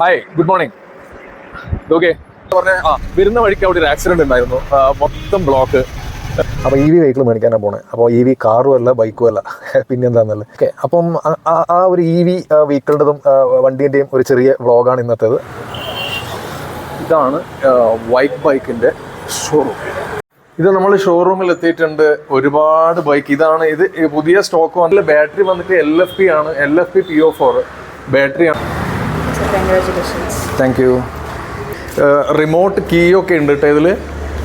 Hi good morning okay പറഞ്ഞ ആ വരുന്ന വഴിക്ക് അവിടെ ഒരു ആക്സിഡന്റ് ഉണ്ടായിരുന്നു. മൊത്തം ബ്ലോക്ക് അപ്പോൾ ഇ വി വെഹിക്കിൾ മേടിക്കാനാണ് പോണേ. അപ്പോൾ ഇ വി കാറും അല്ല ബൈക്കും അല്ല. പിന്നെന്താണെന്നല്ലേ ഓക്കെ അപ്പം ആ- ഒരു ഇ വി വെഹിക്കിളിന്റെതും വണ്ടീന്റെയും ഒരു ചെറിയ വ്ളോഗാണ് ഇന്നത്തേത്. ഇതാണ് വൈറ്റ് ബൈക്കിന്റെ ഷോറൂം ഇത് നമ്മൾ ഷോറൂമിൽ എത്തിയിട്ടുണ്ട്. ഒരുപാട് ബൈക്ക് ഇതാണ് ഇത് പുതിയ സ്റ്റോക്ക് വന്നില്ല ബാറ്ററി വന്നിട്ട് എൽ എഫ് പി ആണ്. L F P P O four battery thank you remote കീയൊക്കെ ഉണ്ട് കേട്ടോ ഇതിൽ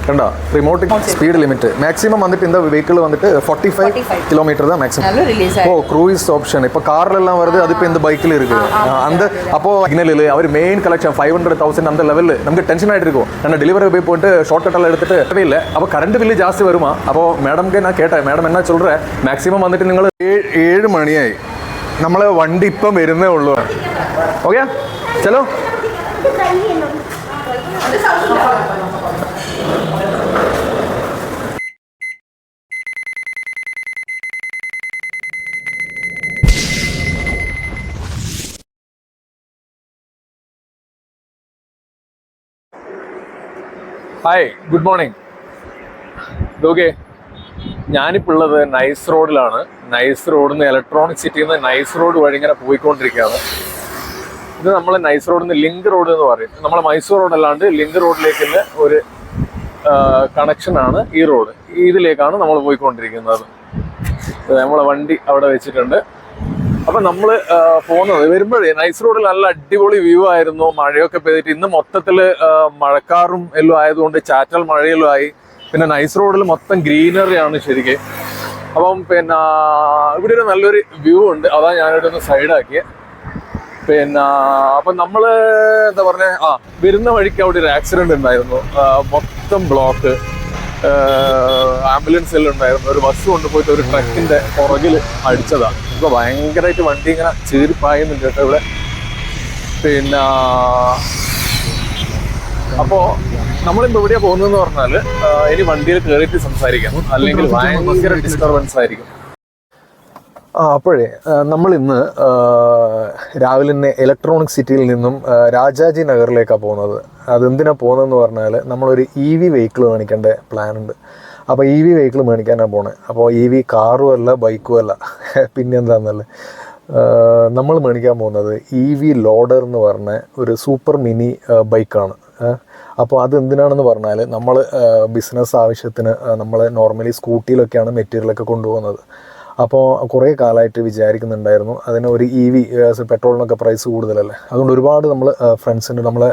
കണ്ടോ? റിമോട്ട് സ്പീഡ് ലിമിറ്റ് മാക്സിമം വന്നിട്ട് എന്താ വെഹിക്കിൾ വന്നിട്ട് ഫോർട്ടി ഫൈവ് കിലോമീറ്റർ தான் மேக்ஸிமம் ஓ க்ரூஸ் ஆப்ஷன் இப்போ கார்லெல்லாம் வருது அது இப்போ இந்த பைக்கில் இருக்குது அந்த அப்போ சிக்னலில் அவர் main collection five hundred thousand அந்த லெவலில் நமக்கு டென்ஷன் ஆகிட்டு இருக்கும் நம்ம டெலிவரி போய் போட்டு ஷார்ட் கட்டெல்லாம் எடுத்துட்டு தேவையில்லை அப்போ கரண்ட் பில்லு ஜாஸ்தி வருமா அப்போ மேடம்க்கு நான் கேட்டேன் மேடம் என்ன சொல்கிறேன் மேக்ஸிமம் வந்துட்டு നിങ്ങൾ ഏഴ് മണിയായി. നമ്മളെ വണ്ടി ഇപ്പം വരുന്നേ ഉള്ളൂ. ഓക്കെ ചലോ? ഹായ് ഗുഡ് മോർണിംഗ് ഓക്കെ ഞാനിപ്പോൾ ഉള്ളത് നൈസ് റോഡിലാണ് നൈസ് റോഡിൽ നിന്ന് ഇലക്ട്രോണിക് സിറ്റിയിൽ നിന്ന് നൈസ് റോഡ് വഴി ഇങ്ങനെ പോയിക്കൊണ്ടിരിക്കുകയാണ്. ഇത് നമ്മൾ നൈസ് റോഡിൽ നിന്ന് ലിങ്ക് റോഡ് എന്ന് പറയും. നമ്മളെ മൈസൂർ റോഡ് അല്ലാണ്ട് ലിങ്ക് റോഡിലേക്കുള്ള ഒരു കണക്ഷനാണ് ഈ റോഡ് ഇതിലേക്കാണ് നമ്മൾ പോയിക്കൊണ്ടിരിക്കുന്നത്. നമ്മളെ വണ്ടി അവിടെ വെച്ചിട്ടുണ്ട്. അപ്പൊ നമ്മൾ പോകുന്നത് വരുമ്പോഴേ നൈസ് റോഡിൽ നല്ല അടിപൊളി വ്യൂ ആയിരുന്നു. മഴയൊക്കെ പെയ്തിട്ട് ഇന്ന് മൊത്തത്തിൽ മഴക്കാറും എല്ലാം ആയതുകൊണ്ട് ചാറ്റൽ മഴയെല്ലാം ആയി. പിന്നെ നൈസ് റോഡിൽ മൊത്തം ഗ്രീനറി ആണ് ശരിക്കും. അപ്പം പിന്നെ ഇവിടെ ഒരു നല്ലൊരു വ്യൂ ഉണ്ട്. അതാ ഞാനിവിടെ ഒന്ന് സൈഡാക്കിയത് പിന്നെ അപ്പം നമ്മൾ എന്താ പറഞ്ഞ? ആ വരുന്ന വഴിക്ക് അവിടെ ഒരു ആക്സിഡന്റ് ഉണ്ടായിരുന്നു. മൊത്തം ബ്ലോക്ക് ആംബുലൻസ് എല്ലാം ഉണ്ടായിരുന്നു. ഒരു ബസ് കൊണ്ടുപോയിട്ട് ഒരു ട്രക്കിന്റെ പുറകിൽ അടിച്ചതാണ് ഇപ്പോൾ ഭയങ്കരമായിട്ട് വണ്ടി ഇങ്ങനെ ചീറിപ്പായുന്നുണ്ട് കേട്ടോ ഇവിടെ. പിന്നെ അപ്പോ നമ്മളിപ്പോ എവിടെയാ പോകുന്നതെന്ന് പറഞ്ഞാൽ ഇനി വണ്ടിയിൽ കയറിയിട്ട് സംസാരിക്കാം. അല്ലെങ്കിൽ ഭയങ്കര ഡിസ്റ്റർബൻസ് ആയിരിക്കും. ആ അപ്പോഴേ നമ്മൾ ഇന്ന് രാവിലെ തന്നെ ഇലക്ട്രോണിക് സിറ്റിയിൽ നിന്നും രാജാജി നഗറിലേക്കാണ് പോകുന്നത്. അതെന്തിനാണ് പോകുന്നതെന്ന് പറഞ്ഞാൽ നമ്മളൊരു ഇ വി വെഹിക്കിൾ മേടിക്കേണ്ട പ്ലാൻ ഉണ്ട്. അപ്പോൾ ഇ വി വെഹിക്കിൾ മേടിക്കാനാണ് പോണേ. അപ്പോൾ ഇ വി കാറും അല്ല ബൈക്കും അല്ല. പിന്നെന്താന്നല്ലേ നമ്മൾ മേടിക്കാൻ പോകുന്നത് ഇ വി ലോഡർ എന്ന് പറഞ്ഞ ഒരു സൂപ്പർ മിനി ബൈക്കാണ് അപ്പോൾ അത് എന്തിനാണെന്ന് പറഞ്ഞാൽ നമ്മൾ ബിസിനസ് ആവശ്യത്തിന് നമ്മൾ നോർമലി സ്കൂട്ടിയിലൊക്കെയാണ് മെറ്റീരിയലൊക്കെ കൊണ്ടുപോകുന്നത്. അപ്പോൾ കുറേ കാലമായിട്ട് വിചാരിക്കുന്നുണ്ടായിരുന്നു അതിന് ഒരു ഇ വി പെട്രോളിനൊക്കെ പ്രൈസ് കൂടുതലല്ലേ? അതുകൊണ്ട് ഒരുപാട് നമ്മൾ ഫ്രണ്ട്സിന്റെ നമ്മളെ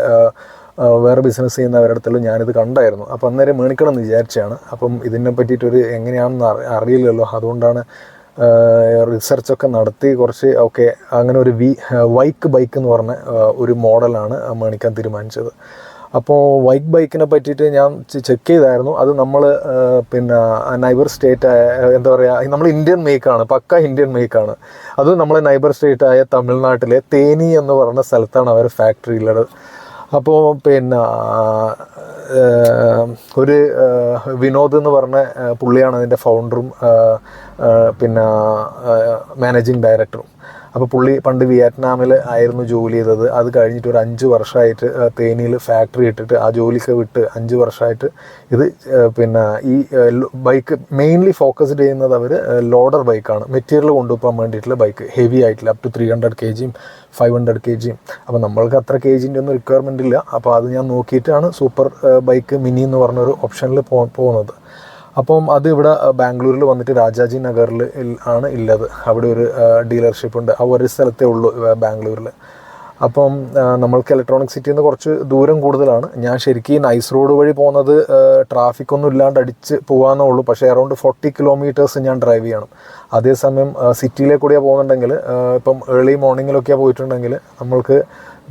വേറെ ബിസിനസ് ചെയ്യുന്നവരുടെ അടുത്തല്ലോ ഞാനിത് കണ്ടായിരുന്നു. അപ്പോൾ അന്നേരം മേണിക്കണം എന്ന് വിചാരിച്ചാണ്. അപ്പം ഇതിനെ പറ്റിയിട്ടൊരു എങ്ങനെയാണെന്ന് അറിയില്ലല്ലോ. അതുകൊണ്ടാണ് റിസർച്ചൊക്കെ നടത്തി കുറച്ച് ഓക്കെ അങ്ങനെ ഒരു വി വൈക്ക് ബൈക്ക് എന്ന് പറഞ്ഞ ഒരു മോഡലാണ് മേണിക്കാൻ തീരുമാനിച്ചത്. അപ്പോൾ വൈക്ക് ബൈക്കിനെ പറ്റിയിട്ട് ഞാൻ ചെക്ക് ചെയ്തായിരുന്നു. അത് നമ്മൾ പിന്നെ നൈബർ സ്റ്റേറ്റ് എന്താ പറയുക നമ്മൾ ഇന്ത്യൻ മേക്കാണ് പക്ക ഇന്ത്യൻ മേക്കാണ് അത് നമ്മളെ നൈബർ സ്റ്റേറ്റ് ആയ തമിഴ്നാട്ടിലെ തേനി എന്ന് പറഞ്ഞ സ്ഥലത്താണ് അവർ ഫാക്ടറി ഉള്ളത് അപ്പോൾ പിന്നെ ഒരു വിനോദ് എന്ന് പറഞ്ഞ പുള്ളിയാണ് അതിന്റെ ഫൗണ്ടറും പിന്നെ മാനേജിങ് ഡയറക്ടറും അപ്പോൾ പുള്ളി പണ്ട് വിയറ്റ്നാമിൽ ആയിരുന്നു ജോലി ചെയ്തത്. അത് കഴിഞ്ഞിട്ട് ഒരു അഞ്ച് വർഷമായിട്ട് തേനിയിൽ ഫാക്ടറി ഇട്ടിട്ട് ആ ജോലിയൊക്കെ വിട്ട് അഞ്ച് വർഷമായിട്ട് ഇത് പിന്നെ ഈ ബൈക്ക് മെയിൻലി ഫോക്കസ്ഡ് ചെയ്യുന്നത് അവർ ലോഡർ ബൈക്കാണ്. മെറ്റീരിയൽ കൊണ്ടുപോകാൻ വേണ്ടിയിട്ടുള്ള ബൈക്ക്. ഹെവി ആയിട്ടുള്ള up to three hundred K ജിയും ഫൈവ് ഹൺഡ്രഡ് കെ ജിയും. അപ്പോൾ നമ്മൾക്ക് അത്ര കെ ജിന്റെ ഒന്നും റിക്വയർമെന്റ് ഇല്ല. അപ്പോൾ അത് ഞാൻ നോക്കിയിട്ടാണ് സൂപ്പർ ബൈക്ക് മിനി എന്ന് പറഞ്ഞൊരു ഓപ്ഷനിൽ പോ പോകുന്നത് അപ്പം അത് ഇവിടെ ബാംഗ്ലൂരിൽ വന്നിട്ട് രാജാജി നഗറിൽ ആണ് ഉള്ളത് അവിടെ ഒരു ഡീലർഷിപ്പ് ഉണ്ട്. ആ ഒരു സ്ഥലത്തേ ഉള്ളൂ ബാംഗ്ലൂരിൽ അപ്പം നമ്മൾക്ക് ഇലക്ട്രോണിക് സിറ്റിയിൽ നിന്ന് കുറച്ച് ദൂരം കൂടുതലാണ്. ഞാൻ ശരിക്കും നൈസ് റോഡ് വഴി പോകുന്നത് ട്രാഫിക് ഒന്നും ഇല്ലാണ്ട് അടിച്ച് പോകാമെന്നേ ഉള്ളൂ. പക്ഷേ അറൗണ്ട് ഫോർട്ടി കിലോമീറ്റേഴ്സ് ഞാൻ ഡ്രൈവ് ചെയ്യണം. അതേസമയം സിറ്റിയിലെ കൂടിയാണ് പോകുന്നുണ്ടെങ്കിൽ ഇപ്പം ഏർലി മോർണിംഗിലൊക്കെ പോയിട്ടുണ്ടെങ്കിൽ നമ്മൾക്ക്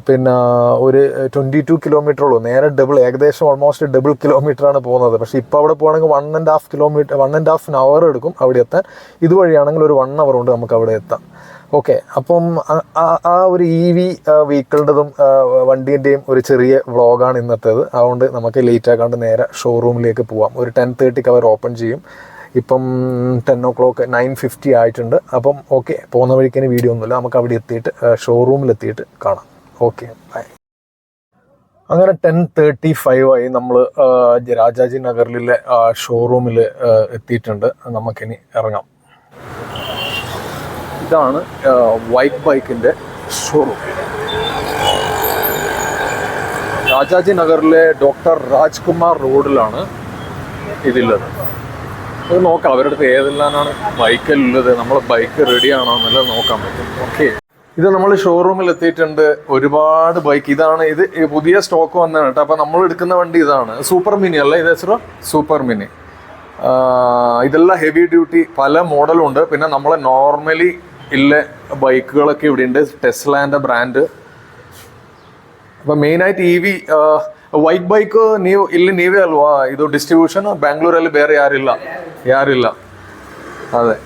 പിന്നെ ഒരു ട്വന്റി ടു കിലോമീറ്റർ ഉള്ളൂ. നേരെ ഡബിൾ ഏകദേശം ഓൾമോസ്റ്റ് ഡബിൾ കിലോമീറ്റർ ആണ് പോകുന്നത്. പക്ഷേ ഇപ്പോൾ അവിടെ പോകുകയാണെങ്കിൽ one and half kilometre one and half hour എടുക്കും അവിടെ എത്താൻ. ഇതുവഴിയാണെങ്കിൽ ഒരു വൺ അവർ കൊണ്ട് നമുക്ക് അവിടെ എത്താം. ഓക്കെ അപ്പം ആ- ഒരു ഇ വി വെഹിക്കിളിന്റെതും വണ്ടീന്റെയും ഒരു ചെറിയ വ്ളോഗാണ് ഇന്നത്തേത്. അതുകൊണ്ട് നമുക്ക് ലേറ്റ് ആക്കാണ്ട് നേരെ ഷോറൂമിലേക്ക് പോവാം. ഒരു ടെൻ തേർട്ടിക്ക് അവർ ഓപ്പൺ ചെയ്യും. ഇപ്പം ten o'clock nine fifty ആയിട്ടുണ്ട്. അപ്പം ഓക്കെ പോകുന്ന വഴിക്കിന് വീഡിയോ ഒന്നുമില്ല. നമുക്ക് അവിടെ എത്തിയിട്ട് ഷോറൂമിലെത്തിയിട്ട് കാണാം. ഓക്കെ ബൈ അങ്ങനെ ടെൻ തേർട്ടി ഫൈവ് ആയി നമ്മൾ രാജാജി നഗറിലെ ഷോറൂമിൽ എത്തിയിട്ടുണ്ട്. നമുക്കിനി ഇറങ്ങാം. ഇതാണ് വൈറ്റ് ബൈക്കിന്റെ ഷോറൂം രാജാജി നഗറിലെ ഡോക്ടർ രാജ്കുമാർ റോഡിലാണ് ഇതുള്ളത് അത് നോക്കാം അവരുടെ അടുത്ത് ഏതെല്ലാമാണ് ബൈക്കിലുള്ളത് നമ്മളെ ബൈക്ക് റെഡി ആണോ എന്നുള്ളത് നോക്കാൻ പറ്റും. ഓക്കെ ഇത് നമ്മൾ ഷോറൂമിൽ എത്തിയിട്ടുണ്ട് ഒരുപാട് ബൈക്ക് ഇതാണ് ഇത് ഈ പുതിയ സ്റ്റോക്ക് വന്നതാണ് കേട്ടോ അപ്പൊ നമ്മൾ എടുക്കുന്ന വണ്ടി ഇതാണ് സൂപ്പർ മിനി അല്ലേ ഇത് എസ്രോ സൂപ്പർ മിനി ഇതെല്ലാം ഹെവി ഡ്യൂട്ടി പല മോഡലും ഉണ്ട് പിന്നെ നമ്മളെ നോർമലി ഇല്ല ബൈക്കുകളൊക്കെ ഇവിടെ ഉണ്ട് ടെസ്ലാൻ്റെ ബ്രാൻഡ് ಅಪ್ಪ ಮೇನ್ ಆಯ್ತು ಇ ವಿ ವೈಟ್ ಬೈಕ್ ನೀವು ಇಲ್ಲಿ ನೀವೇ ಅಲ್ವಾ ಇದು ಡಿಸ್ಟ್ರಿಬ್ಯೂಷನ್ ಬ್ಯಾಂಗ್ಳೂರಲ್ಲಿ ಬೇರೆ ಯಾರಿಲ್ಲ ಯಾರಿಲ್ಲ അതെ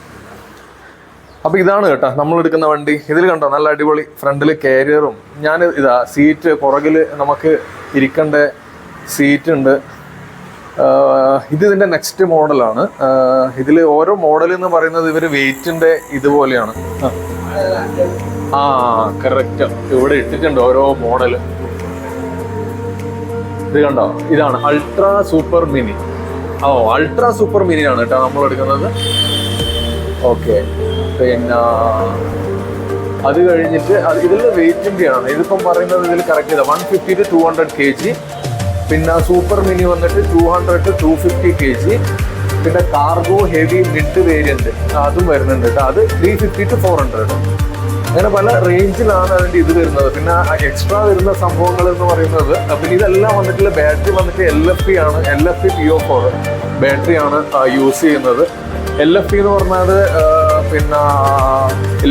അപ്പൊ ഇതാണ് കേട്ടോ നമ്മൾ എടുക്കുന്ന വണ്ടി. ഇതിൽ കണ്ടോ നല്ല അടിപൊളി ഫ്രണ്ടിൽ കാരിയറും ഞാൻ ഇതാ സീറ്റ് പുറകിൽ നമുക്ക് ഇരിക്കേണ്ട സീറ്റ് ഉണ്ട്. ഇത് ഇതിന്റെ നെക്സ്റ്റ് മോഡലാണ് ഇതിൽ ഓരോ മോഡൽ എന്ന് പറയുന്നത് ഇവർ വെയിറ്റിന്റെ ഇതുപോലെയാണ്. ആ. കറക്റ്റ് ഇവിടെ ഇട്ടിട്ടുണ്ട് ഓരോ മോഡൽ ഇത് കണ്ടോ ഇതാണ് അൾട്രാ സൂപ്പർ മിനി ഓ അൾട്രാ സൂപ്പർ മിനി ആണ് കേട്ടോ നമ്മൾ എടുക്കുന്നത്. ഓക്കെ പിന്നെ അത് കഴിഞ്ഞിട്ട് അത് ഇതിൽ വെയിറ്റിന്റെ ആണ് ഇതിപ്പം പറയുന്നത് ഇതിൽ കറക്റ്റ് ചെയ്താൽ one fifty to two hundred K G പിന്നെ സൂപ്പർ മിനി വന്നിട്ട് two hundred to two fifty K G പിന്നെ കാർഗോ ഹെവി മിഡ് വേരിയന്റ് അതും വരുന്നുണ്ട് കേട്ടോ അത് three fifty to four hundred അങ്ങനെ പല റേഞ്ചിലാണ് അതിന്റെ ഇത് വരുന്നത്. പിന്നെ എക്സ്ട്രാ വരുന്ന സംഭവങ്ങൾ എന്ന് പറയുന്നത് പിന്നെ ഇതെല്ലാം വന്നിട്ടുള്ള ബാറ്ററി വന്നിട്ട് എൽ എഫ് പി ആണ്. L F P P O four ബാറ്ററിയാണ് യൂസ് ചെയ്യുന്നത്. എൽ എഫ് പി എന്ന് പറഞ്ഞാൽ പിന്നെ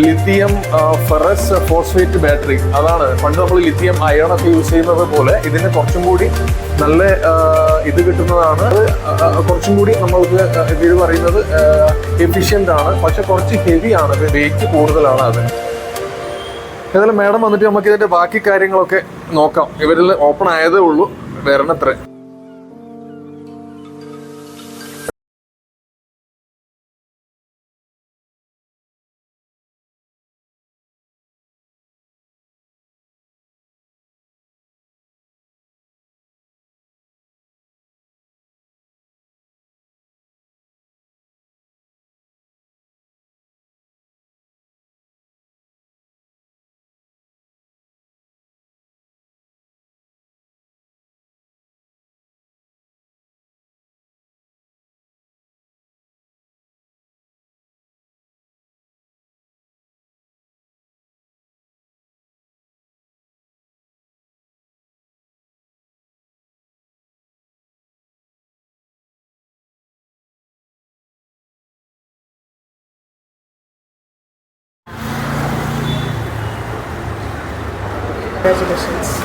ലിത്തിയം ഫെറസ് ഫോസ്ഫേറ്റ് ബാറ്ററി അതാണ് പണ്ട് നമ്മൾ ലിത്തിയം അയൺ ഒക്കെ യൂസ് ചെയ്യുന്നത് പോലെ ഇതിന് കുറച്ചും കൂടി നല്ല ഇത് കിട്ടുന്നതാണ്. കുറച്ചും കൂടി നമ്മൾക്ക് ഇത് പറയുന്നത് എഫിഷ്യന്റ് ആണ്. പക്ഷെ കുറച്ച് ഹെവി ആണ്. വെയിറ്റ് കൂടുതലാണ് അത്. ഏതായാലും മാഡം വന്നിട്ട് നമുക്ക് ഇതിന്റെ ബാക്കി കാര്യങ്ങളൊക്കെ നോക്കാം. ഇവരിൽ ഓപ്പൺ ആയതേ ഉള്ളൂ. വരണത്ര.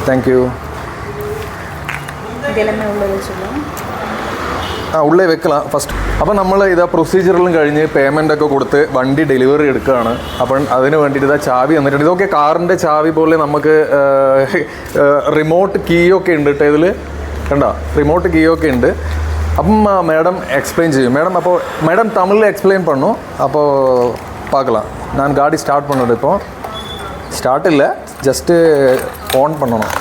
താങ്ക് യു ആ ഉള്ളേ വെക്കലാം. ഫസ്റ്റ് അപ്പോൾ നമ്മൾ ഇതാ പ്രൊസീജിയറിലും കഴിഞ്ഞ് പേയ്മെന്റ് ഒക്കെ കൊടുത്ത് വണ്ടി ഡെലിവറി എടുക്കുകയാണ് അപ്പം അതിന് വേണ്ടിയിട്ട് ഇതാ ചാവി വന്നിട്ടുണ്ട്. ഇതൊക്കെ കാറിന്റെ ചാവി പോലെ നമുക്ക് റിമോട്ട് കീയൊക്കെ ഉണ്ട് കേട്ടോ ഇതിൽ കണ്ടോ? റിമോട്ട് കീയൊക്കെ ഉണ്ട്. അപ്പം മാഡം എക്സ്പ്ലെയിൻ ചെയ്യും. മാഡം അപ്പോൾ മാഡം തമിഴിൽ എക്സ്പ്ലെയിൻ പണ്ണു അപ്പോൾ பார்க்கலாம் ഞാൻ ഗാഡി സ്റ്റാർട്ട് பண்ணது ஸ்டார்ட் இல்லை ஜஸ்ட்டு ஆன் பண்ணணும்.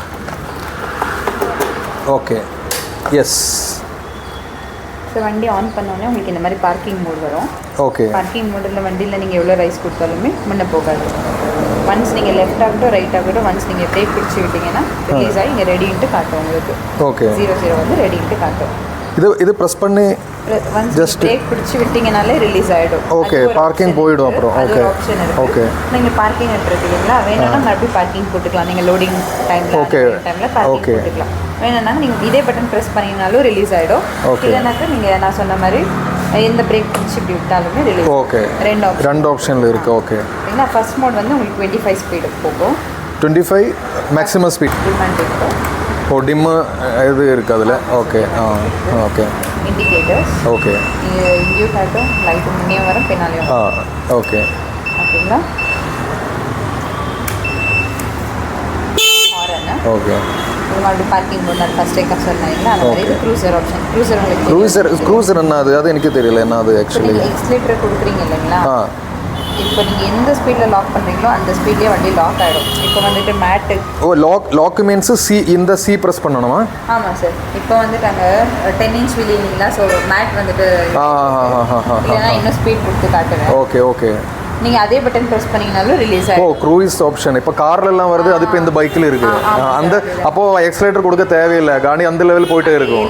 ஓகே எஸ் ஸோ வண்டி ஆன் பண்ணோடனே உங்களுக்கு இந்த மாதிரி பார்க்கிங் மோட் வரும். ஓகே பார்க்கிங் மோடில் வண்டியில் நீங்கள் எவ்வளோ ரைஸ் கொடுத்தாலுமே முன்ன போகாது. ஒன்ஸ் நீங்கள் லெஃப்ட் ஆகட்டும் ரைட் ஆகட்டும் ஒன்ஸ் நீங்கள் பிரேக் பிடிச்சி விட்டீங்கன்னா ரிலீஸ் ஆகி இங்கே ரெடின்ட்டு காட்டும் உங்களுக்கு. ஓகே ஜீரோ ஜீரோ வந்து ரெடின்ட்டு காட்டும். இது இது ப்ரெஸ் பண்ணி Just- பிரேக் பிடிச்சி விட்டீங்கனாலே ரிலீஸ் ஆகிடும் Okay, parking போயிடும் அப்புறம். இருக்கு. Okay. நீங்கள் பார்க்கிங் எடுத்துருக்கு இல்லைங்களா வேணும்னா மறுபடியும் பார்க்கிங் போட்டுக்கலாம். நீங்கள் லோடிங் டைமில் Okay. டைமில் பார்க்கிங். போட்டுக்கலாம். வேணும்னா நீங்கள் இதே பட்டன் ப்ரெஸ் பண்ணீங்கனாலும் ரிலீஸ் Okay. இல்லைனாக்கா நீங்கள் நான் சொன்ன மாதிரி எந்த பிரேக் பிடிச்சி இப்படி விட்டாலுமே ரிலீஸ் ஓகே ரெண்டு ஆப்ஷன் ரெண்டு ஆப்ஷனில் இருக்குது ஓகே ஏன்னா ஃபர்ஸ்ட் மோட் வந்து உங்களுக்கு டுவெண்ட்டி ஃபைவ் ஸ்பீடு போகும். டுவெண்ட்டி ஃபைவ் மேக்ஸிமம் ஸ்பீட் ஓ டிம்மு இது இருக்குது அதில் ஓகே ஆ ஓகே இண்டிகேட்டர்ஸ் ஓகே இண்டியூட் ஆகட்டும் லைட் முன்னையும் வரும் பின்னாலையும் ஆ. ஓகே ஓகேங்களா ஹாரன் ஓகே மாதிரி பார்க்கிங் போனால் ஃபர்ஸ்ட் டேக் சொன்னீங்களா அந்த மாதிரி இது க்ரூசர் ஆப்ஷன் க்ரூசர் உங்களுக்கு க்ரூசர் க்ரூசர் என்ன அது? அது எனக்கு தெரியல. என்ன அது ஆக்சுவலி எக்ஸ்லேட்டர் கொடுக்குறீங்க இல்லைங்களா? இப்போ நீங்கள் எந்த ஸ்பீடில் லாக் பண்ணுறீங்களோ அந்த ஸ்பீட்லேயே வண்டி லாக் ஆகிடும் இப்போ வந்துட்டு மேட்டு ஓ லாக் லாக் மீன்ஸ் சி இந்த சி ப்ரெஸ் பண்ணணுமா? ஆமாம் சார் இப்போ வந்துட்டு அங்கே டென் இன்ச் வீல் இல்லைங்களா ஸோ மேட் வந்துட்டு இல்லைன்னா இன்னும் ஸ்பீட் கொடுத்து காட்டுவேன் ஓகே ஓகே நீங்கள் அதே பட்டன் ப்ரெஸ் பண்ணீங்கனாலும் ரிலீஸ் ஓ ஆகிடும் க்ரூயிஸ் ஆப்ஷன் இப்போ கார்ல எல்லாம் வருது அது இப்போ இந்த பைக்கில் இருக்கு ஆ, ஆமா, அந்த அப்போ எக்ஸலேட்டர் கொடுக்க தேவையில்லை. காடி அந்த லெவல் போயிட்டே இருக்கும்.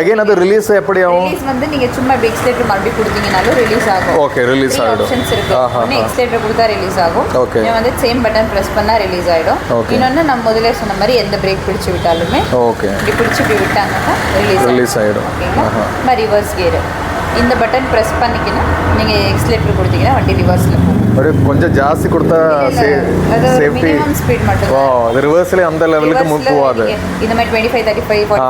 எகைன் அது ரிலீஸ் எப்படி ஆகும்? ரிலீஸ் வந்து நீங்கள் சும்மா இப்போ எக்ஸ்லேட்டர் மறுபடியும் கொடுத்தீங்கனாலும் ரிலீஸ் ஆகும். ஓகே ரிலீஸ் ஆகிடும். ஆப்ஷன்ஸ் இருக்கு. ஆஹா ஒன்று எக்ஸ்லேட்டர் கொடுத்தா ரிலீஸ் ஆகும். நீங்கள் வந்து சேம் பட்டன் ப்ரெஸ் பண்ணால் ரிலீஸ் ஆகிடும். இன்னொன்று நம்ம முதல்ல சொன்ன மாதிரி எந்த பிரேக் பிடிச்சு விட்டாலுமே ஓகே இப்படி பிடிச்சி இப்படி விட்டாங்கன்னா ரிலீஸ் ரிலீஸ் ஆகிடும் ஓகேங்களா ரிவர்ஸ் கியர் இந்த பட்டன் ப்ரெஸ் பண்ணிக்கணும். நீங்கள் எக்ஸ்லேட்டர் கொடுத்தீங்கன்னா வண்டி ரிவர்ஸில் போகும். ஒரு கொஞ்சம் ஜாஸ்தி கொடுத்தா சேஃப்டி ஸ்பீட் மட்டும் அது ரிவர்ஸ்ல அந்த லெவலுக்கு மூவ் போகாது. இந்த மாதிரி டுவெண்ட்டி ஃபைவ் தேர்ட்டி ஃபைவ் ஆ,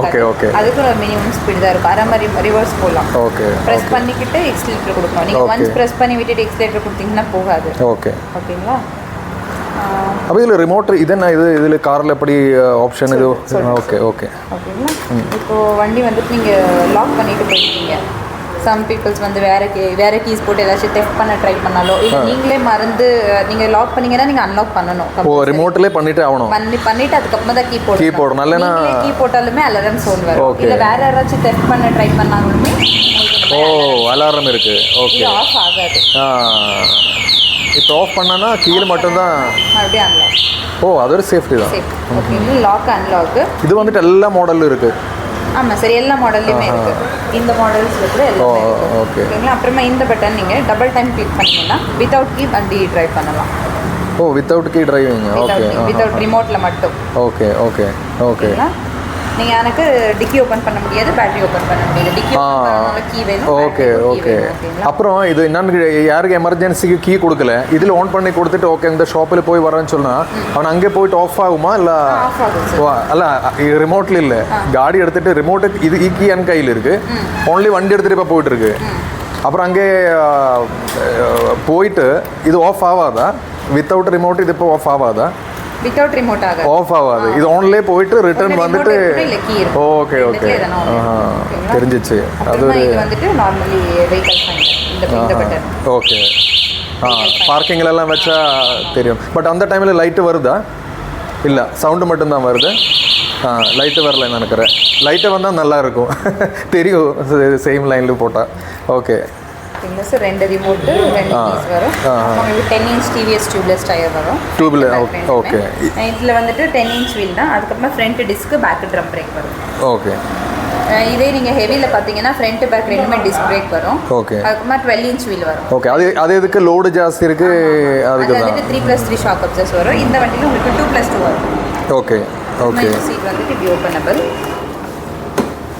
okay, okay. அதுக்கு ஒரு மினிமம் ஸ்பீட் தான் இருக்கும். அரை மாதிரி ரிவர்ஸ் போகலாம் ஓகே ப்ரெஸ் பண்ணிக்கிட்டு எக்ஸ்லேட்டர் கொடுக்கணும். Okay. ஒன்ஸ் ப்ரெஸ் பண்ணி விட்டுட்டு எக்ஸ்லேட்டர் கொடுத்தீங்கன்னா போகாது. ஓகே ஓகேங்களா? ஆஹ் அப்போ இதில் ரிமோட் இது இதில் காரில் எப்படி ஆப்ஷன் இது? சொல்றேன், ஓகே ஓகே ஓகேங்களா இப்போ வண்டி வந்துட்டு நீங்கள் லாக் பண்ணிட்டு போயிருக்கீங்க சம் பீப்புள்ஸ் வந்து வேற கீ வேற கீஸ் போட்டு ஏதாச்சும் டெஸ்ட் பண்ண ட்ரை பண்ணாலோ இல்லை நீங்களே மறந்து நீங்கள் லாக் பண்ணீங்கன்னா நீங்கள் அன்லாக் பண்ணணும் ஓ ரிமோட்லேயே பண்ணிட்டே ஆகணும். பண்ணி பண்ணிட்டு அதுக்கப்புறமா தான் கீ போடணும். Key போடணும். இல்லைன்னா- கீ போட்டாலுமே அலரம் சவுண்ட் வரும். இல்லை வேற யாராச்சும் டெஸ்ட் பண்ண ட்ரை பண்ணாலுமே ஓ அலாரம் இருக்கு. ஓகே ஆஃப் ஆகாது. இப்போ ஆஃப் பண்ணனா கீழே மட்டும்தான். மறுபடியும் அன்லாக் ஓ அது ஒரு சேஃப்டி தான். சரி ஓகேங்களா லாக் அன்லாக்கு இது வந்துட்டு எல்லா மாடலும் இருக்கு. ஆமாம் சரி எல்லா மாடல்லையுமே இருக்கு. இந்த மாடல்ஸில் கூட எல்லாமே ஓ, இருக்கு. okay. ஓகேங்களா அப்புறமா இந்த பட்டன் நீங்கள் டபுள் டைம் கிளிக் பண்ணீங்கன்னா வித்தவுட் கீ வண்டி ட்ரைவ் பண்ணலாம். ஓ without key driving okay without ரிமோட்டில் மட்டும். ஓகே ஓகே ஓகே நீங்கள் எனக்கு டிக்கி ஓப்பன் பண்ண முடியாது பேட்டரி ஓப்பன் பண்ண முடியாது. டிக்கி கீ வேணும் ஓகே ஓகே. அப்புறம் இது என்னன்னு யாருக்கு எமர்ஜென்சிக்கு கீ கொடுக்கல? இதில் ஆன் பண்ணி கொடுத்துட்டு ஓகே இந்த ஷாப்பில் போய் வரேன்னு சொன்னா அவன் அங்கே போயிட்டு ஆஃப் ஆகுமா இல்லை அல்ல ரிமோட்ல இல்ல. காடி எடுத்துட்டு ரிமோட்டு இது கீ என் கையில் இருக்கு. ஓன்லி வண்டி எடுத்துட்டு இப்போ போயிட்டு இருக்கு அப்புறம் அங்கே போயிட்டு இது ஆஃப் ஆகாதா? வித்தவுட் ரிமோட் இது இப்போ ஆஃப் ஆகாதா? வித்தவுட் ரிமோட் ஆகாது ஆஃப் ஆகாது இது ஆன்லேயே போயிட்டு ரிட்டர்ன் வந்துட்டு. Okay okay? தெரிஞ்சிச்சு அது ஒரு வந்துட்டு நார்மலி இந்த இந்த பட்டன் ஓகே ஆ பார்க்கிங்லலாம் வச்சா தெரியும் பட் அந்த டைமில் லைட்டு வருதா இல்லை சவுண்டு மட்டும்தான் வருது ஆ லைட்டு வரல நினைக்கிறேன் லைட்டு வந்தால் நல்லா இருக்கும் தெரியும் சேம் லைனில் போட்டால் ஓகே சார் ரெண்டு ரிமோட்டு ரெண்டு கீஸ் வரும். உங்களுக்கு ten inch TVS tubeless tyre வரும். ரெண்டுமே. okay. இதில் வந்துட்டு டென் இன்ச் வீல் தான். அதுக்கப்புறமா front disc back drum brake வரும். ஓகே இதே நீங்கள் ஹெவியில் பார்த்தீங்கன்னா ஃப்ரண்ட் பேக் ரெண்டுமே டிஸ்க் பிரேக் வரும். ஓகே அதுக்கப்புறமா டுவெல் இன்ச் வீல் வரும். ஓகே அது அது எதுக்கு? லோடு ஜாஸ்தி இருக்கு அது அதுக்கு தான். Three plus three shock absorbers வரும். இந்த வண்டியில் உங்களுக்கு டூ ப்ளஸ் டூ வரும். ஓகே ஓகே சீட் வந்துட்டு இப்படி ஓப்பனபிள்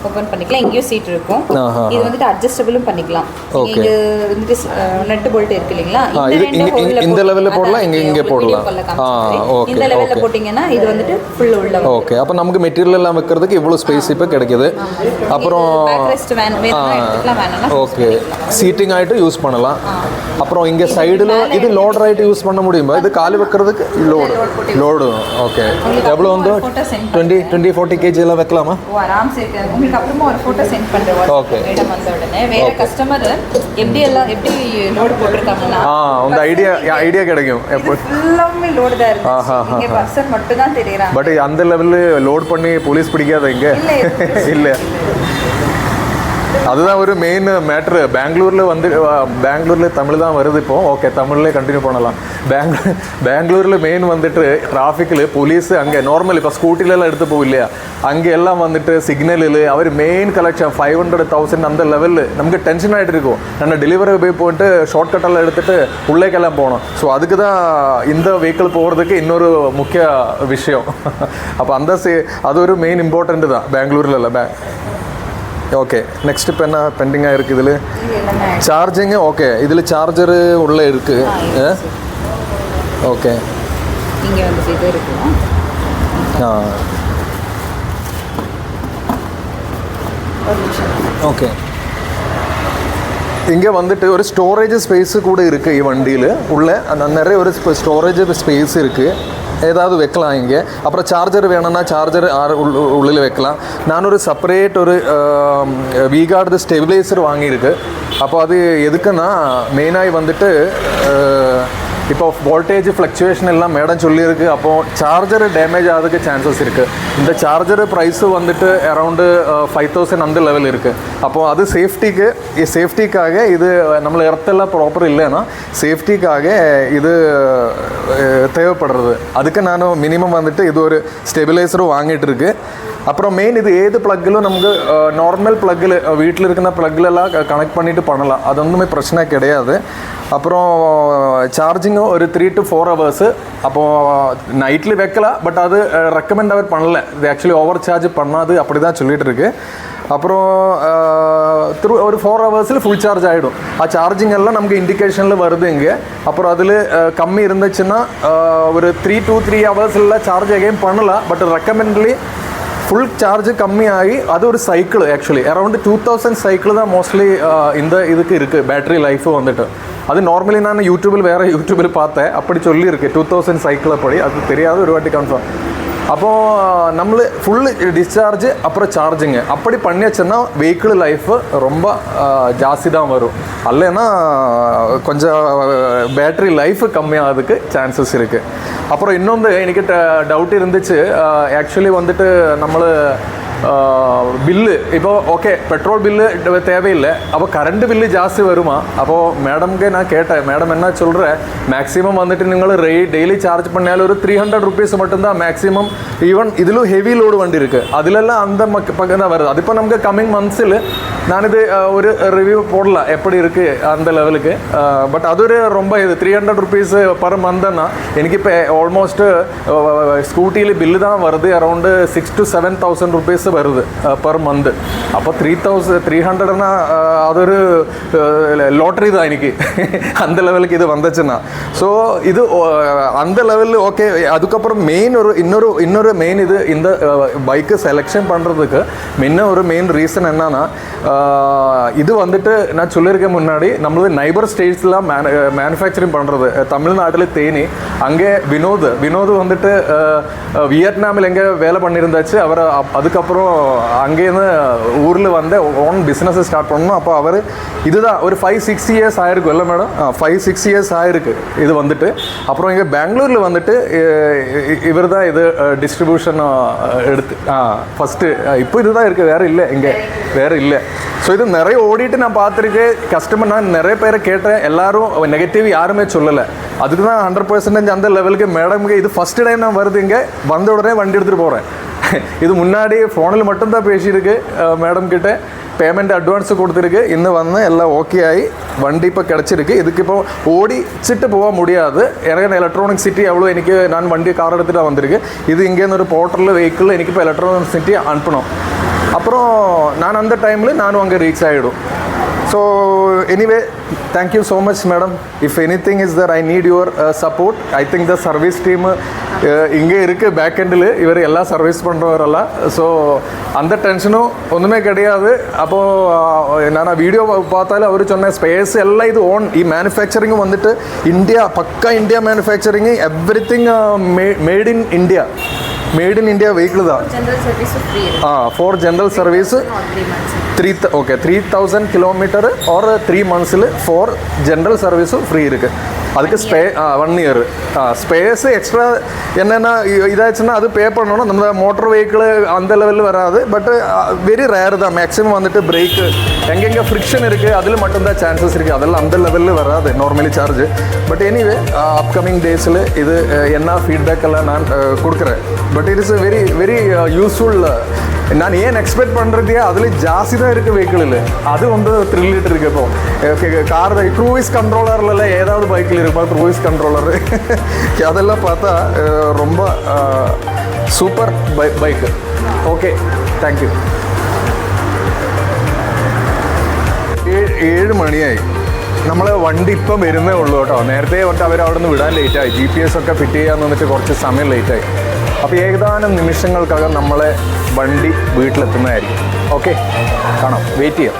ஓப்பன் பண்ணிக்கலாம். இங்கேயும் சீட் இருக்கும். இது வந்துட்டு அட்ஜஸ்டபிளும் பண்ணிக்கலாம். இங்க வந்துட்டு நட்டு போல்ட் இருக்கு இல்லைங்களா? இந்த இது இந்த போட்டு- level ல போடலாம், இங்க- இங்க போடலாம். இந்த லெவலில். போட்டிங்கன்னா இது வந்துட்டு ஃபுல் உள்ள. ஓகே அப்போ நமக்கு மெட்டீரியல் எல்லாம் வைக்கிறதுக்கு இவ்வளோ ஸ்பேஸ் இப்போ கிடைக்குது. அப்புறம் இது ஓகே. சீட்டிங் ஆகிட்டு யூஸ் பண்ணலாம். அப்புறம் இங்கே சைடில் இது லோடர் ஆகிட்டு யூஸ் பண்ண முடியுமா? இது காலி வைக்கிறதுக்கு லோடு லோடு ஓகே எவ்வளோ வந்து? டுவெண்ட்டி டுவெண்ட்டி ஃபார்ட்டி கேஜி எல்லாம் வைக்கலாமா? அப்புறமா ஒரு ஃபோட்டோ சென்ட் பண்ணுறேன் Okay. இடம் வந்த உடனே. வேற கஸ்டமர் எப்படி எல்லாம் எப்படி லோடு போட்டிருக்காங்கன்னா ஆ அந்த ஐடியா ஐடியா கிடைக்கும். எப்போ ஃபுல்லாமே லோடு தான் இருக்கு இங்க பர்சன் மட்டும் தான் தெரியுறாங்க பட் அந்த லெவலில் லோட் பண்ணி போலீஸ் பிடிக்காத இங்கே? இல்லை. அதுதான் ஒரு மெயின் மேட்ரு பெங்களூரில் வந்து பெங்களூரில் தமிழ் தான் வருது இப்போ. ஓகே தமிழ்லேயே கண்டினியூ பண்ணலாம். பெங்களூர் பெங்களூரில் மெயின் வந்துட்டு டிராஃபிக்கில் போலீஸ் அங்கே நார்மல் இப்போ ஸ்கூட்டிலெல்லாம் எடுத்து போகும் இல்லையா? அங்கே எல்லாம் வந்துட்டு சிக்னலில் அவர் main collection five hundred thousand அந்த லெவலில் நமக்கு டென்ஷன் ஆகிட்டு இருக்கும். நம்ம டெலிவரி போய் போயிட்டு ஷார்ட் கட்டெல்லாம் எடுத்துட்டு உள்ளேக்கெல்லாம் போகணும். ஸோ அதுக்கு தான் இந்த வெஹிக்கிள் போகிறதுக்கு இன்னொரு முக்கிய விஷயம். அப்போ அந்த சே- அது ஒரு மெயின் இம்பார்ட்டண்ட்டு தான் பெங்களூரில் இல்லை பே ஓகே நெக்ஸ்ட் இப்போ என்ன பெண்டிங்காக இருக்குது இதில்? இது எல்லாமே சார்ஜிங்கு ஓகே இதில் சார்ஜரு உள்ளே இருக்குது ஓகே இங்க வந்துட்டு ஒரு ஸ்டோரேஜ் ஸ்பேஸு கூட இருக்குது வண்டியில். உள்ள நிறைய ஒரு ஸ்டோரேஜ் ஸ்பேஸ் இருக்குது ஏதாவது வைக்கலாம் இங்கே. அப்புறம் சார்ஜர் வேணும்னா சார்ஜர் உள்ளில் வைக்கலாம். நான் ஒரு செப்பரேட் ஒரு வீகார்டு ஸ்டெபிலைசர் வாங்கியிருக்கு. அப்போ அது எதுக்குன்னா மெயினாகி வந்துட்டு இப்போ வோல்டேஜ் ஃப்ளக்சுவேஷன் எல்லாம் மேடம் சொல்லியிருக்கு. அப்போ சார்ஜர் டேமேஜ் ஆகிறதுக்கு சான்சஸ் இருக்குது இந்த சார்ஜர் ப்ரைஸ் வந்துட்டு அரௌண்டு ஃபைவ் தௌசண்ட் அந்த லெவல் இருக்குது அப்போ அது சேஃப்டிக்கு சேஃப்டிக்காக இது நம்ம இடத்தெல்லாம் ப்ராப்பர் இல்லைன்னா சேஃப்டிக்காக இது தேவைப்படுறது. அதுக்கு நான் மினிமம் வந்துட்டு இது ஒரு ஸ்டெபிலைசரும் வாங்கிட்டு இருக்கு. அப்புறம் மெயின் இது ஏது ப்ளக்கிலும் நமக்கு நார்மல் ப்ளக்கில் வீட்டில் இருக்கிற ப்ளக்கிலெல்லாம் கனெக்ட் பண்ணிட்டு பண்ணலாம். அது ஒன்றுமே பிரச்சனை கிடையாது. அப்புறம் சார்ஜிங்கும் ஒரு த்ரீ டு ஃபோர் ஹவர்ஸு அப்போது நைட்டில் வைக்கலாம் பட் அது ரெக்கமெண்ட் அவர் பண்ணல. இது ஆக்சுவலி ஓவர் சார்ஜ் பண்ணாது அப்படி தான் சொல்லிட்டு இருக்கு. அப்புறம் த்ரூ ஒரு ஃபோர் ஹவர்ஸில் ஃபுல் சார்ஜ் ஆகிடும் ஆ சார்ஜிங் எல்லாம் நமக்கு இண்டிகேஷனில் வருது இங்கே. அப்புறம் அதில் கம்மி இருந்துச்சுன்னா ஒரு த்ரீ டூ த்ரீ ஹவர்ஸில் சார்ஜ் அகைன் பண்ணலாம் பட் ரெக்கமெண்ட்லி ஃபுல் சார்ஜ் கம்மியாகி அது ஒரு cycle actually around two thousand cycle தான் மோஸ்ட்லி இந்த இதுக்கு இருக்குது பேட்டரி லைஃப் வந்துட்டு. அது நார்மலி நான் யூடியூபில் வேறு யூடியூபில் பார்த்தேன். அப்படி சொல்லியிருக்கு. டூ தௌசண்ட் சைக்கிள் அப்படி அது தெரியாத ஒரு வாட்டி கன்ஃபார்ம் அப்போது நம்ம ஃபுல் டிஸ்சார்ஜ் அப்புறம் சார்ஜிங்கு அப்படி பண்ணி வச்சோன்னா வெஹிக்கிள் லைஃப் ரொம்ப ஜாஸ்தி தான் வரும். அல்லைன்னா கொஞ்சம் பேட்டரி லைஃப் கம்மியாகிறதுக்கு சான்சஸ் இருக்குது அப்புறம் இன்னொன்று எனக்கு டவுட் இருந்துச்சு. ஆக்சுவலி வந்துட்டு நம்ம ബില്ല് ഇപ്പോൾ ഓക്കെ പെട്രോൾ ബില്ല് தேவையில்லை அப்போ கரண்ட் பில்லு ஜாஸ்தி வருமா அப்போது மேடம்க்கு நான் கேட்டேன் மேடம் என்ன சொல்கிற மேக்ஸிமம் வந்துட்டு நீங்கள் ரே டெய்லி சார்ஜ் பண்ணாலும் ஒரு த்ரீ ஹண்ட்ரட் ருபீஸ் மட்டும்தான் மேக்ஸிமம் ஈவன் இதிலும் ஹெவி லோடு வண்டி இருக்குது அதிலெல்லாம் அந்த மக்க பக்கம் தான் வருது அதிப்போ நமக்கு கம்மிங் மந்த்ஸில் ഞാനിത് அஹ், ஒரு ரிவ்யூ போடலாம் எப்படி இருக்குது அந்த லெவலுக்கு பட் അതൊരു ரொம்ப இது த்ரீ ஹண்ட்ரட் ருபீஸ் பர் மந்த்னா എനിക്കിപ്പോൾ ഓൾമോസ്റ്റ് സ്കൂട്ടിയിൽ ബില്ല് தான் வருது around six to seven thousand rupees வருது பர் மந்த் அப்போ த்ரீ தௌசண்ட் த்ரீ ஹண்ட்ரட்னா അതൊരു ലോട്ടറി தான் എനിക്ക് அந்த லெவலுக்கு இது வந்துச்சுன்னா ஸோ இது அஹ், அந்த லெவலில் ஓகே அதுக்கப்புறம் மெயின் ஒரு இன்னொரு இன்னொரு மெயின் இது இந்த பைக்கு செலெக்ஷன் பண்ணுறதுக்கு முன்ன ஒரு மெயின் ரீசன் என்னன்னா அஹ், இது வந்துட்டு நான் சொல்லியிருக்கேன் முன்னாடி நம்மளது நைபர் ஸ்டேட்ஸ்லாம் மேனு மேனுஃபேக்சரிங் பண்ணுறது தமிழ்நாட்டில் தேனி அங்கே வினோத் வினோத் வந்துட்டு அஹ், அஹ், வியட்நாமில் எங்கே வேலை பண்ணியிருந்தாச்சு அவர் அப்- அதுக்கப்புறம் அங்கேருந்து ஊரில் வந்து ஓன் பிஸ்னஸ் ஸ்டார்ட் பண்ணணும். அப்போ அவர் இதுதான் ஒரு ஃபைவ் சிக்ஸ் இயர்ஸ் ஆயிருக்கும். இல்லை மேடம் ஃபைவ் சிக்ஸ் இயர்ஸ் ஆயிருக்கு இது வந்துட்டு. அப்புறம் இங்கே பெங்களூரில் வந்துட்டு இவர் தான் இது டிஸ்ட்ரிபியூஷன் எடுத்து ஆ ஃபஸ்ட்டு இப்போ இதுதான் இருக்குது வேறு இல்லை இங்கே வேறு இல்லை. ஸோ இது நிறைய ஓடிட்டு நான் பார்த்துருக்கேன். கஸ்டமர் நான் நிறைய பேரை கேட்டேன். எல்லாரும் நெகட்டிவ் யாருமே சொல்லலை. அதுக்கு தான் ஹண்ட்ரட் பர்சன்டேஜ் அந்த லெவலுக்கு மேடம்க்கு இது ஃபஸ்ட்டு டைம் நான் வருது இங்கே. வந்த உடனே வண்டி எடுத்துகிட்டு போகிறேன் இது முன்னாடி ஃபோனில் மட்டும்தான் பேசியிருக்கு மேடம் கிட்ட. பேமெண்ட் அட்வான்ஸ் கொடுத்துருக்கு. இன்னும் வந்து எல்லாம் ஓகே ஆகி வண்டி இப்போ கிடச்சிருக்கு இதுக்கு இப்போ ஓடிச்சிட்டு போக முடியாது எனக்கு எலக்ட்ரானிக் சிட்டி அவ்வளோ எனக்கு நான் வண்டி கார் எடுத்துகிட்டு வந்திருக்கு இது இங்கேருந்து ஒரு போர்ட்டலில் வெஹிக்கிள் எனக்கு இப்போ எலக்ட்ரானிக் சிட்டி அனுப்பணும் அப்புறம் நான் அந்த டைமில் நானும் அங்கே ரீச் ஆகிடும் so anyway thank you so much madam if anything is there I need your support I think the service team இங்கே இருக்குது பேக் எண்டில் இவர் எல்லாம் சர்வீஸ் பண்ணுறவரெல்லாம் ஸோ அந்த டென்ஷனும் ஒன்றுமே கிடையாது அப்போது நான் வீடியோ பார்த்தாலும் அவர் சொன்ன ஸ்பேஸ் எல்லாம் இது ஓன் ഈ മാനുഫാക്ചറിങ് വന്നിട്ട് India pakka India manufacturing everything made in India made in India vehicle தான் ஜென்ரல் சர்வீஸ் ஃப்ரீ ആ four general service three months three okay three thousand kilometre or three மந்த்ஸில் four general சர்வீஸும் free இருக்குது அதுக்கு ஸ்பே one year ஆ space extra என்னென்னா இதாச்சுன்னா அது பே பண்ணணும் நம்ம மோட்டர் வெஹிக்கிள் அந்த லெவலில் வராது பட் வெரி ரேர் தான் மேக்ஸிமம் வந்துட்டு பிரேக்கு எங்கெங்கே ஃப்ரிக்ஷன் இருக்குது அதில் மட்டும்தான் சான்சஸ் இருக்குது அதெல்லாம் அந்த லெவலில் வராது normally charge but anyway upcoming டேஸில் இது அஹ், என்ன ஃபீட்பேக் எல்லாம் நான் அஹ், கொடுக்குறேன் but it is very very useful நான் ஏன் எக்ஸ்பெக்ட் பண்ணுறதே அதில் ஜாஸ்தி தான் இருக்குது வெஹிக்கிளில் அது வந்து த்ரில்லிட்டு இருக்கு இப்போ கார் க்ரூவிஸ் கண்ட்ரோலரில் ஏதாவது பைக்கில் இருப்பா க்ரூவிஸ் கண்ட்ரோலரு அதெல்லாம் பார்த்தா அஹ், ரொம்ப super by bike okay thank you ഏഴ് മണിയായി നമ്മൾ വണ്ടി ഇപ്പം വരുന്നേ ഉള്ളൂ കേട്ടോ നേരത്തെ തൊട്ട് അവർ അവിടെ നിന്ന് വിടാൻ ലേറ്റായി ജി പി എസ് ഒക്കെ ഫിറ്റ് ചെയ്യാൻ നിന്നിട്ട് കുറച്ച് സമയം ലേറ്റായി അപ്പോൾ ഏകദാനം നിമിഷങ്ങൾക്കകം നമ്മളെ വണ്ടി വീട്ടിലെത്തുന്നതായിരിക്കും. ഓക്കെ കാണാം. വെയിറ്റ് ചെയ്യാം.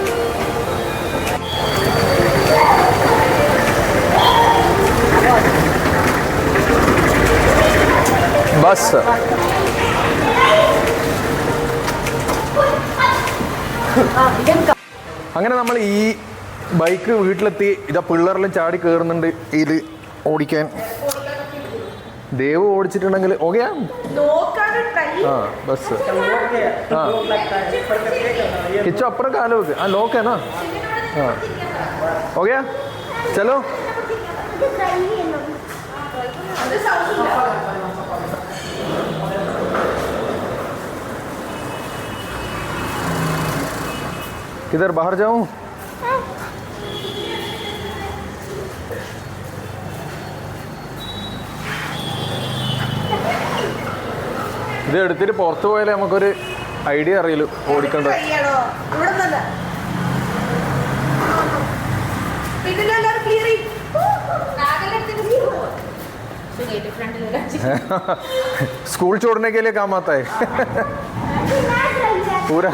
ബസ് അങ്ങനെ നമ്മൾ ഈ ബൈക്ക് വീട്ടിലെത്തി ഇതാ പിള്ളേരെല്ലാം ചാടി കയറുന്നുണ്ട് ഇത് ഓടിക്കാൻ. ദേവ് ഓടിച്ചിട്ടുണ്ടെങ്കിൽ ഓക്കെയാ ആ ബസ് ആ കിച്ചു അപ്പുറം കാല് വെക്ക് ആ ലോക്ക് എന്നാ ആ ഓക്കെയാ ചലോ किधर बाहर जाऊं ഇത് എടുത്തിട്ട് പുറത്ത് പോയാലേ നമുക്കൊരു ഐഡിയ അറിയില്ല ഓടിക്കണ്ട? സ്കൂൾ ചോടിനേക്കല്ലേ കാമാത്തായി? പൂരാ